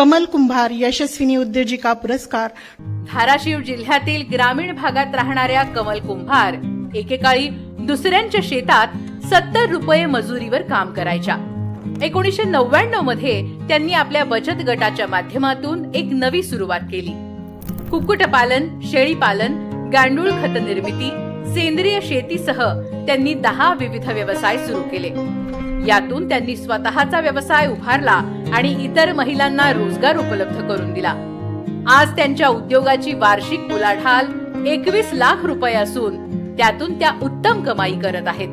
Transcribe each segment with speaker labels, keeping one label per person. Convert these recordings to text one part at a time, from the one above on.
Speaker 1: कमल कुंभार यशस्विनी उद्योजिका पुरस्कार.
Speaker 2: धाराशिव जिल्ह्यातील ग्रामीण भागात राहणाऱ्या कमल कुंभार एकेकाळी दुसऱ्यांच्या शेतात सत्तर रुपये मजुरीवर काम करायच्या. एकोणीसशे नव्याण्णवमध्ये त्यांनी आपल्या बचत गटाच्या माध्यमातून एक नवी सुरुवात केली. कुक्कुटपालन शेळीपालन गांडूळ खत निर्मिती सेंद्रिय शेतीसह त्यांनी दहा विविध व्यवसाय सुरू केले. यातून त्यांनी स्वतःचा व्यवसाय उभारला आणि इतर महिलांना रोजगार उपलब्ध करून दिला. आज त्यांच्या उद्योगाची वार्षिक उलाढाल एकवीस लाख रुपये असून त्यातून त्या उत्तम कमाई करत आहेत.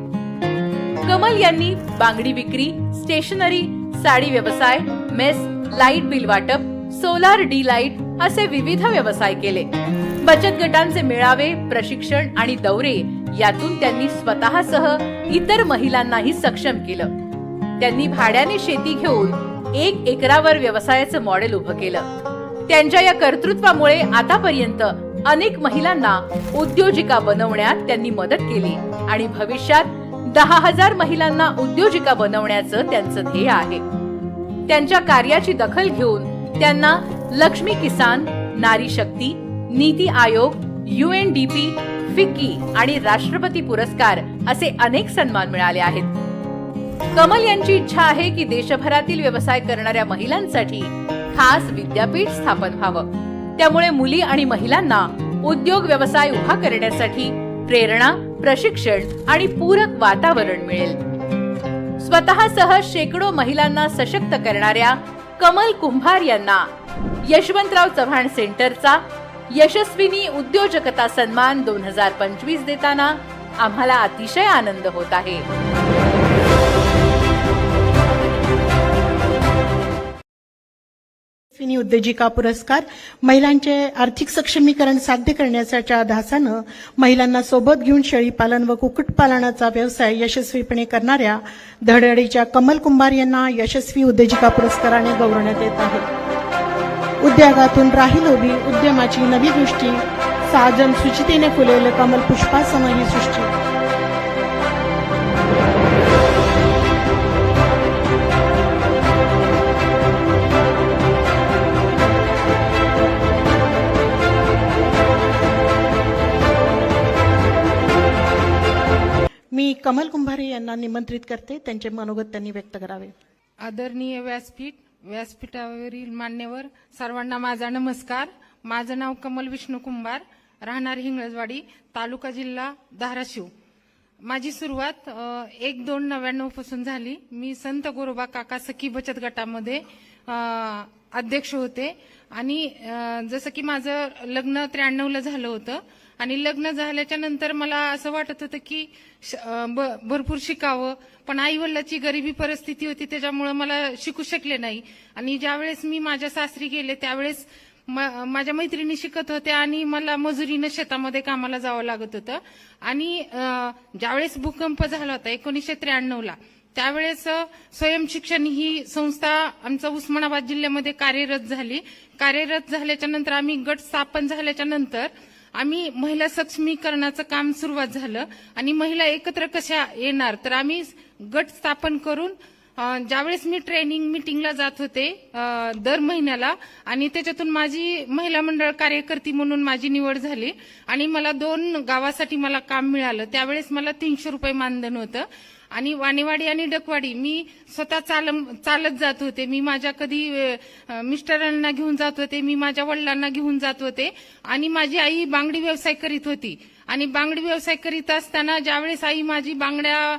Speaker 2: कमल यांनी बांगडी विक्री स्टेशनरी साडी व्यवसाय मेस लाइट बिल वाटप सोलार डी लाइट असे विविध व्यवसाय केले. बचत गटांचे मेळावे प्रशिक्षण आणि दौरे यातून त्यांनी स्वतःसह इतर महिलांनाही सक्षम केलं. त्यांनी भाड्याने शेती घेऊन एक एकरावर व्यवसायाचं मॉडेल उभं केलं. त्यांच्या या कर्तृत्वामुळे आतापर्यंत अनेक महिलांना उद्योजिका बनवण्यात त्यांनी मदत केली आणि भविष्यात दहा हजार महिलांना उद्योजिका बनवण्याचं त्यांचं ध्येय आहे. त्यांच्या कार्याची दखल घेऊन त्यांना लक्ष्मी किसान नारी शक्ती NITI Aayog U N DP FICCI आणि राष्ट्रपती पुरस्कार असे अनेक सन्मान मिळाले आहेत. कमल यांची इच्छा आहे की देशभरातील व्यवसाय करणाऱ्या महिलांसाठी खास विद्यापीठ स्थापन व्हावं. त्यामुळे मुली आणि महिलांना उद्योग व्यवसाय उभा करण्यासाठी प्रेरणा प्रशिक्षण आणि पूरक वातावरण मिळेल. स्वतःसह शेकडो महिलांना सशक्त करणाऱ्या कमल कुंभार यांना यशवंतराव चव्हाण सेंटरचा यशस्विनी उद्योजकता सन्मान दोन हजार पंचवीस देताना आम्हाला अतिशय आनंद होत आहे.
Speaker 1: यशस्विनी उद्योजिका पुरस्कार महिलांचे आर्थिक सक्षमीकरण साध्य करण्याच्या धासानं महिलांना सोबत घेऊन शेळीपालन व कुक्कुटपालनाचा व्यवसाय यशस्वीपणे करणाऱ्या धडधडीच्या कमल कुंभार यांना यशस्वी उद्योजिका पुरस्काराने गौरवण्यात येत आहे. उद्योगातून राहील उभी उद्यमाची नवी दृष्टी साजन सुचितेने फुलेले कमल पुष्पासम ही सृष्टी. मी कमल कुंभारे यांना निमंत्रित करते. त्यांचे मनोगत त्यांनी व्यक्त करावे.
Speaker 3: आदरणीय व्यासपीठ व्यासपीठावरील मान्यवर सर्वांना माझा नमस्कार. माझं नाव कमल विष्णू कुंभार. राहणार हिंगळजवाडी तालुका जिल्हा धाराशिव. माझी सुरुवात एक दोन नव्याण्णवपासून झाली. मी संत गोरोबा काका सखी बचत गटामध्ये अध्यक्ष होते. आणि जसं की माझं लग्न त्र्याण्णवला झालं होतं आणि लग्न झाल्याच्यानंतर मला असं वाटत होतं की श- ब- भरपूर शिकावं. पण आई वडिलाची गरिबी परिस्थिती होती त्याच्यामुळे मला शिकू शकले नाही. आणि ज्यावेळेस मी माझ्या सासरी गेले त्यावेळेस म- माझ्या मैत्रिणी शिकत होत्या आणि मला मजुरीनं शेतामध्ये कामाला जावं लागत होतं. आणि ज्यावेळेस भूकंप झाला होता एकोणीसशे त्र्याण्णवला त्यावेळेस स्वयंशिक्षण ही संस्था आमचा उस्मानाबाद जिल्ह्यामध्ये कार्यरत झाली. कार्यरत झाल्याच्यानंतर आम्ही गट स्थापन झाल्याच्यानंतर आम्ही महिला सक्षमीकरणाचं काम सुरुवात झालं आणि महिला एकत्र कशा येणार तर आम्ही गट स्थापन करून ज्यावेळेस मी ट्रेनिंग मिटिंगला जात होते दर महिन्याला आणि त्याच्यातून माझी महिला मंडळ कार्यकर्ती म्हणून माझी निवड झाली आणि मला दोन गावासाठी मला काम मिळालं. त्यावेळेस मला तीनशे रुपये मानधन होतं. आणि वाणेवाडी आणि डकवाडी. मी स्वतः चाल चालत जात होते. मी माझ्या कधी मिस्टरांना घेऊन जात होते. मी माझ्या वडिलांना घेऊन जात होते. आणि माझी आई बांगडी व्यवसाय करीत होती. आणि बांगडी व्यवसाय करीत असताना ज्यावेळेस आई माझी बांगड्या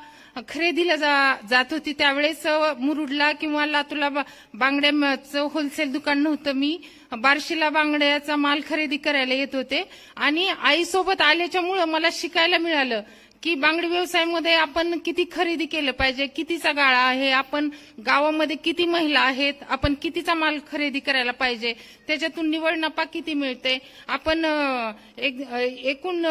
Speaker 3: खरेदीला जा- जात होती त्यावेळेस मुरुडला किंवा लातूरला बा- बांगड्याचं होलसेल दुकान नव्हतं. मी बार्शीला बांगड्याचा माल खरेदी करायला येत होते. आणि आईसोबत आल्याच्यामुळं मला शिकायला मिळालं. की बांगडी व्यवसायामध्ये आपण किती खरेदी केलं पाहिजे कितीचा गाळा आहे आपण गावामध्ये किती महिला आहेत आपण कितीचा माल खरेदी करायला पाहिजे त्याच्यातून निवड नफा किती मिळते आपण एक- एकूण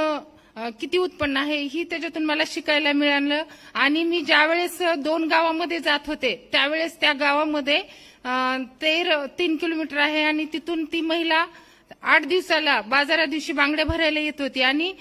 Speaker 3: किती उत्पन्न आहे ही त्याच्यातून मला शिकायला मिळालं. आणि मी ज्यावेळेस दोन गावामध्ये जात होते त्यावेळेस त्या गावामध्ये तेर तीन किलोमीटर आहे आणि तिथून ती महिला आठ दिवसाला बाजारा दिवशी बांगड्या भरायला येत होती. आणि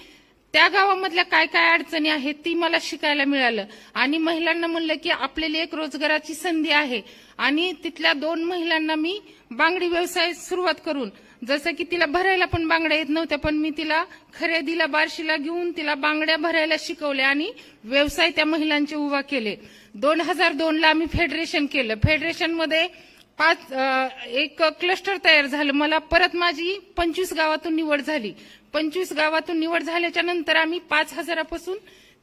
Speaker 3: त्या गावामधल्या काय काय अडचणी आहेत ती मला शिकायला मिळालं. आणि महिलांना म्हणलं की आपल्याला एक रोजगाराची संधी आहे. आणि तिथल्या दोन महिलांना मी बांगडी व्यवसाय सुरुवात करून जसं की तिला भरायला पण बांगड्या येत नव्हत्या पण मी तिला खरेदीला बार्शीला घेऊन तिला बांगड्या भरायला शिकवल्या आणि व्यवसाय त्या महिलांचे उभा केले. दोन हजार दोन ला आम्ही फेडरेशन केलं. फेडरेशनमध्ये पाच एक क्लस्टर तयार झालं. मला परत माझी पंचवीस गावातून निवड झाली. पंचवीस गावातून निवड झाल्याच्यानंतर आम्ही पाच हजारापासून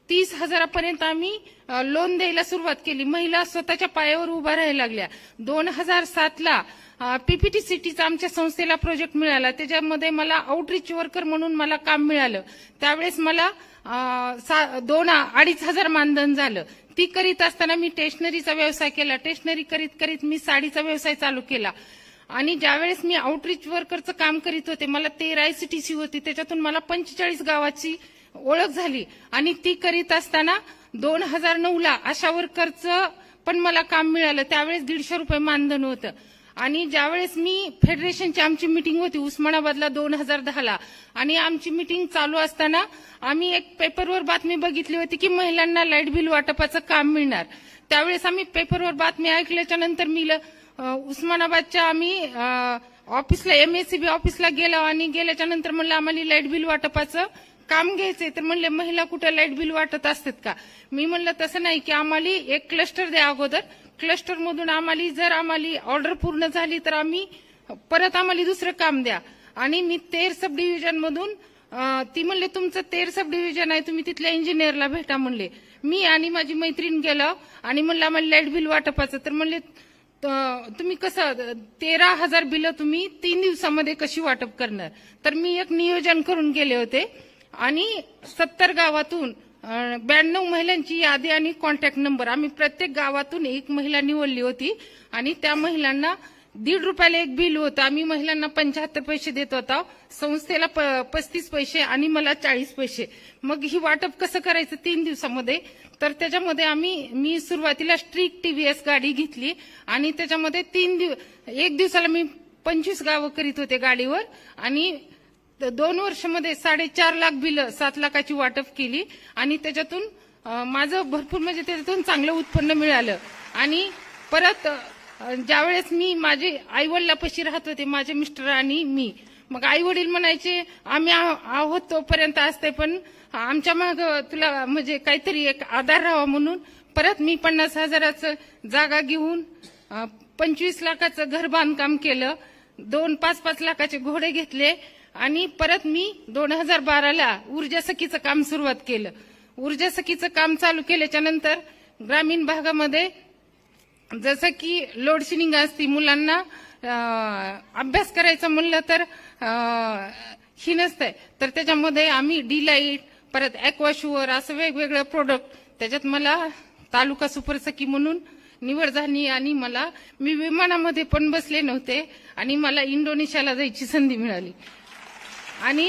Speaker 3: तीस हजारापर्यंत आम्ही लोन द्यायला सुरुवात केली. महिला स्वतःच्या पायावर उभा राहायला लागल्या. दोन हजार सातला पीपीटी सिटीचा आमच्या संस्थेला प्रोजेक्ट मिळाला. त्याच्यामध्ये मला आउटरीच वर्कर म्हणून मला काम मिळालं. त्यावेळेस मला सा- दोन अडीच हजार मानधन झालं. ती करीत असताना मी स्टेशनरीचा व्यवसाय केला. स्टेशनरी करीत करीत मी साडीचा व्यवसाय चालू केला. आणि ज्यावेळेस मी आउटरीच वर्करचं काम करीत होते मला तेरा आयसीटीसी होती त्याच्यातून मला पंचेचाळीस गावाची ओळख झाली. आणि ती करीत असताना दोन हजार नऊ ला आशा वर्करचं पण मला काम मिळालं. त्यावेळेस दीडशे रुपये मानधन होतं. आणि ज्यावेळेस मी फेडरेशनची आमची मिटिंग होती उस्मानाबादला दोन हजार दहाला आणि आमची मिटिंग चालू असताना आम्ही एक पेपरवर बातमी बघितली होती की महिलांना लाइट बिल वाटपाचं काम मिळणार. त्यावेळेस आम्ही पेपरवर बातमी ऐकल्याच्या नंतर मी उस्मानाबादच्या आम्ही ऑफिसला एमएससीबी ऑफिसला गेलो आणि गेल्याच्यानंतर म्हणलं आम्हाला लाइट बिल वाटपाचं काम घ्यायचंय. तर म्हणले महिला कुठं लाइट बिल वाटत असतात का? मी म्हणलं तसं नाही की आम्हाला एक क्लस्टर द्या अगोदर क्लस्टर मधून आम्हाला जर आम्हाला ऑर्डर पूर्ण झाली तर आम्ही परत आम्हाला दुसरं काम द्या. आणि मी तेर सब डिव्हिजन मधून ती म्हणले तुमचं तेर सब डिव्हिजन आहे तुम्ही तिथल्या इंजिनियरला भेटा म्हणले. मी आणि माझी मैत्रीण गेलो आणि म्हणलं आम्हाला लाइट बिल वाटपाचं. तर म्हणले त- तुम्ही कसं तेरा हजार बिलं तुम्ही तीन दिवसामध्ये कशी वाटप करणार? तर मी एक नियोजन करून गेले होते. आणि सत्तर गावातून ब्याण्णव महिलांची यादी आणि कॉन्टॅक्ट नंबर आम्ही प्रत्येक गावातून एक महिला निवडली होती आणि त्या महिलांना दीड रुपयाला एक बिल होतं. आम्ही महिलांना पंच्याहत्तर पैसे देत होता. संस्थेला प- पस्तीस पैसे आणि मला चाळीस पैसे. मग ही वाटप कसं करायचं तीन दिवसामध्ये? तर त्याच्यामध्ये आम्ही मी सुरुवातीला स्ट्रीक टीव्हीएस गाडी घेतली आणि त्याच्यामध्ये तीन दिव एक दिवसाला मी पंचवीस गावं करीत होते गाडीवर आणि तर दोन वर्षामध्ये साडेचार लाख बिलं सात लाखाची वाटप केली आणि त्याच्यातून माझं भरपूर म्हणजे त्याच्यातून चांगलं उत्पन्न मिळालं. आणि परत ज्यावेळेस मी माझे आई वडिलापाशी राहत होते माझे मिस्टर आणि मी मग आई वडील म्हणायचे आम्ही आहो- आहोत तोपर्यंत असते पण आमच्या माग तुला म्हणजे काहीतरी एक आधार राहावा म्हणून परत मी पन्नास हजाराचं जागा घेऊन पंचवीस लाखाचं घर बांधकाम केलं. दोन पाच पाच लाखाचे घोडे घेतले. आणि परत मी दोन हजार बाराला ऊर्जा सखीचं काम सुरुवात केलं. ऊर्जा सखीचं काम चालू केल्याच्यानंतर ग्रामीण भागामध्ये जसं की लोडशेडिंग असती मुलांना अभ्यास करायचं म्हणलं तर ही नसतंय. तर त्याच्यामध्ये आम्ही डिलाईट परत ॲक्वाशुअर असं वेगवेगळं प्रोडक्ट त्याच्यात मला तालुका सुपरसखी म्हणून निवड झाली आणि मला मी विमानामध्ये पण बसले नव्हते आणि मला इंडोनेशियाला जायची संधी मिळाली. आणि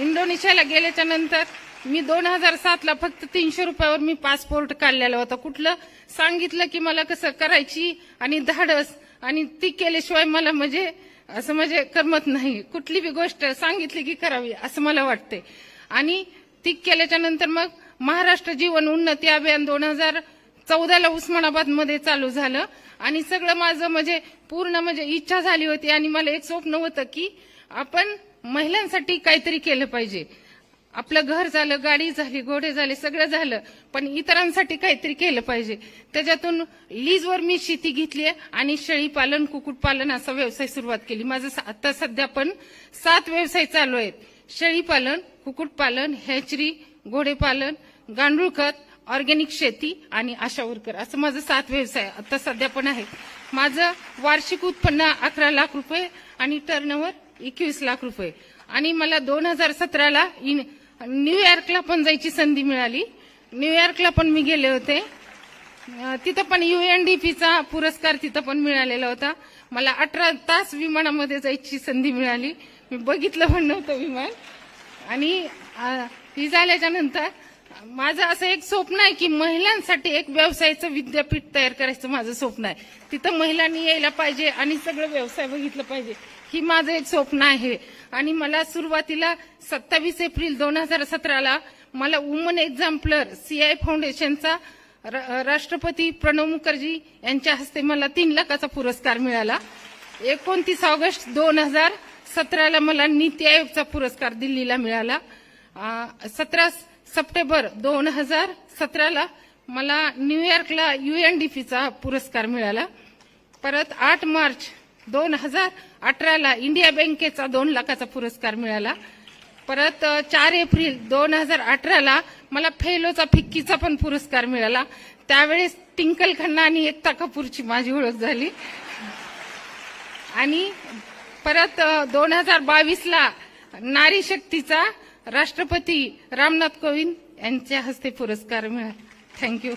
Speaker 3: इंडोनेशियाला गेल्याच्यानंतर मी दोन हजार सातला फक्त तीनशे रुपयावर मी पासपोर्ट काढलेला होता. कुठलं? सांगितलं की मला कसं करायची आणि धाडस आणि ती केल्याशिवाय मला म्हणजे असं म्हणजे करमत नाही. कुठली बी गोष्ट सांगितली की करावी असं मला वाटते आणि ती केल्याच्यानंतर मग महाराष्ट्र जीवन उन्नती अभियान दोन हजार चौदाला उस्मानाबादमध्ये चालू झालं. आणि सगळं माझं म्हणजे पूर्ण म्हणजे इच्छा झाली होती आणि मला एक स्वप्न होतं की आपण महिलांसाठी काहीतरी केलं पाहिजे. आपलं घर झालं गाडी झाली घोडे झाले सगळं झालं पण इतरांसाठी काहीतरी केलं पाहिजे. त्याच्यातून लीजवर मी शेती घेतली आणि शेळी पालन कुक्कुटपालन असा व्यवसाय सुरुवात केली. माझं आता सध्या पण सात व्यवसाय चालू आहेत. शेळी पालन कुक्कुटपालन हॅचरी घोडेपालन गांडूळ खत ऑर्गॅनिक शेती आणि आशा वर्कर. असं माझं सात व्यवसाय आता सध्या पण आहे. माझं वार्षिक उत्पन्न अकरा लाख रुपये आणि टर्नओव्हर एकवीस लाख रुपये. आणि मला दोन हजार सतराला न्यूयॉर्कला पण जायची संधी मिळाली. न्यूयॉर्कला पण मी गेले होते. तिथं पण युएनडीपीचा पुरस्कार तिथं पण मिळालेला होता. मला अठरा तास विमानामध्ये जायची संधी मिळाली. मी बघितलं पण नव्हतं विमान. आणि ही झाल्याच्यानंतर माझं असं एक स्वप्न आहे की महिलांसाठी एक व्यवसायाचं विद्यापीठ तयार करायचं माझं स्वप्न आहे. तिथं महिलांनी यायला पाहिजे आणि सगळं व्यवसाय बघितलं पाहिजे. ही माझं एक स्वप्न आहे. आणि मला सुरुवातीला सत्तावीस एप्रिल दोन हजार सतराला मला वुमन एक्झाम्पलर सीआय फाउंडेशनचा र- राष्ट्रपती प्रणव मुखर्जी यांच्या हस्ते मला तीन लाखाचा पुरस्कार मिळाला. एकोणतीस ऑगस्ट दोन हजार सतराला मला नीती आयोगचा पुरस्कार दिल्लीला मिळाला. सतरा सप्टेंबर दोन हजार सतराला मला न्यूयॉर्कला युएनडीपीचा पुरस्कार मिळाला. परत आठ मार्च दोन हजार अठराला इंडिया बँकेचा दोन लाखाचा पुरस्कार मिळाला. परत चार एप्रिल दोन हजार अठराला मला फेलोचा फिक्कीचा पण पुरस्कार मिळाला. त्यावेळेस टिंकल खन्ना आणि एकता कपूरची माझी ओळख झाली. आणि परत दोन हजार बावीसला नारी शक्तीचा राष्ट्रपती रामनाथ कोविंद यांच्या हस्ते पुरस्कार मिळाला. थँक्यू